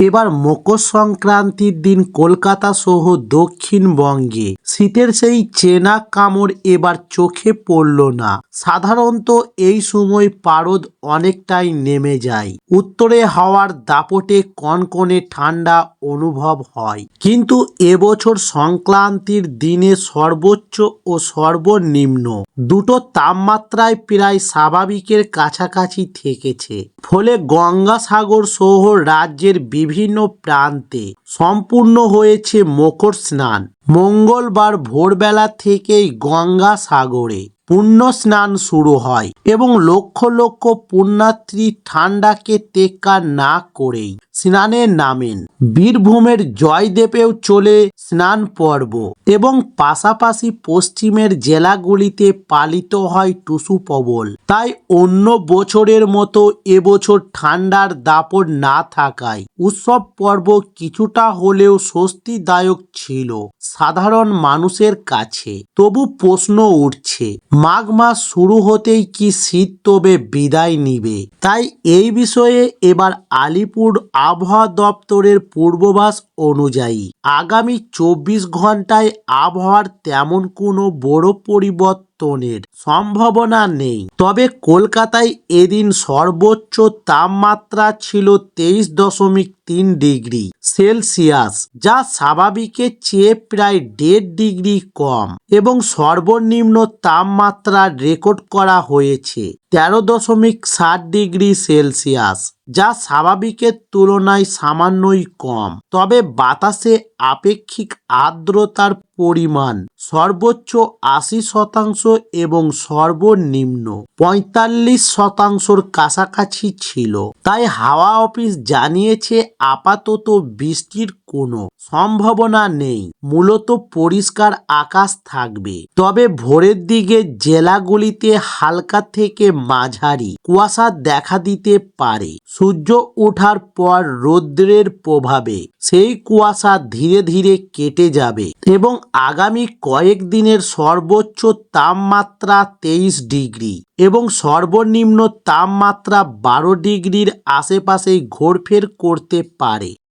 এবার মকর সংক্রান্তির দিন কলকাতা সহ দক্ষিণবঙ্গে। শীতের সেই চেনা কামড় এবার চোখে পড়ল না। সাধারণত এই সময় পারদ অনেকটাই নেমে যায়। উত্তরে হাওয়ার দাপটে কনকনে ঠান্ডা অনুভব হয়। কিন্তু এবছর সংক্রান্তির দিনে সর্বোচ্চ ও সর্বনিম্ন দুটো তাপমাত্রায় প্রায় স্বাভাবিকের কাছাকাছি থেকেছে। ফলে গঙ্গাসাগর সহ রাজ্যের বিভিন্ন প্রান্তে সম্পূর্ণ হয়েছে মকর স্নান। মঙ্গলবার ভোরবেলা থেকেই গঙ্গা সাগরে। পুণ্য স্নান শুরু হয় এবং লক্ষ লক্ষ পুণ্যার্থী ঠান্ডাকে তেক্কা না করেই স্নানে নামেন। বীরভূমের জয়দেবেও চলে স্নান পর্ব এবং পাশাপাশি পশ্চিমের জেলাগুলিতে পালিত হয় টুসু পবল তাই অন্য বছরের মতো এবছর ঠান্ডার দাপট না থাকায় উৎসব পর্ব কিছুটা হলেও স্বস্তিদায়ক ছিল সাধারণ মানুষের কাছে। তবু প্রশ্ন উঠছে মাঘ মাস শুরু হতেই কি শীত তবে বিদায় নিবে? তাই এই বিষয়ে এবার আলিপুর আবহাওয়া দপ্তরের পূর্বাভাস অনুযায়ী আগামী চব্বিশ ঘন্টায় আবহাওয়ার তেমন কোনো বড় পরিবর্তনের সম্ভাবনা নেই। তবে কলকাতায় এদিন সর্বোচ্চ তাপমাত্রা ছিল তেইশ দশমিক তিন ডিগ্রি সেলসিয়াস, যা স্বাভাবিকের চেয়ে প্রায় দেড় ডিগ্রি কম এবং সর্বনিম্ন তাপমাত্রা রেকর্ড করা হয়েছে। তেরো দশমিক ষাট ডিগ্রি সেলসিয়াস, যা স্বাভাবিকের তুলনায় সামান্যই কম। তবে বাতাসে আপেক্ষিক আর্দ্রতার পরিমাণ সর্বোচ্চ আশি শতাংশ এবং সর্বনিম্ন পঁয়তাল্লিশ শতাংশর কাছাকাছি ছিল। তাই হাওয়া অফিস জানিয়েছে আপাতত বৃষ্টির কোনো সম্ভাবনা নেই। মূলত পরিষ্কার আকাশ থাকবে। তবে ভোরের দিকে জেলাগুলিতে হালকা থেকে মাঝারি কুয়াশা দেখা দিতে পারে। সূর্য ওঠার পর রৌদ্রের প্রভাবে সেই কুয়াশা ধীরে ধীরে কেটে যাবে এবং আগামী কয়েকদিনের সর্বোচ্চ তাপমাত্রা তেইশ ডিগ্রি এবং সর্বনিম্ন তাপমাত্রা বারো ডিগ্রির আশেপাশে ঘোরফের করতে পারে।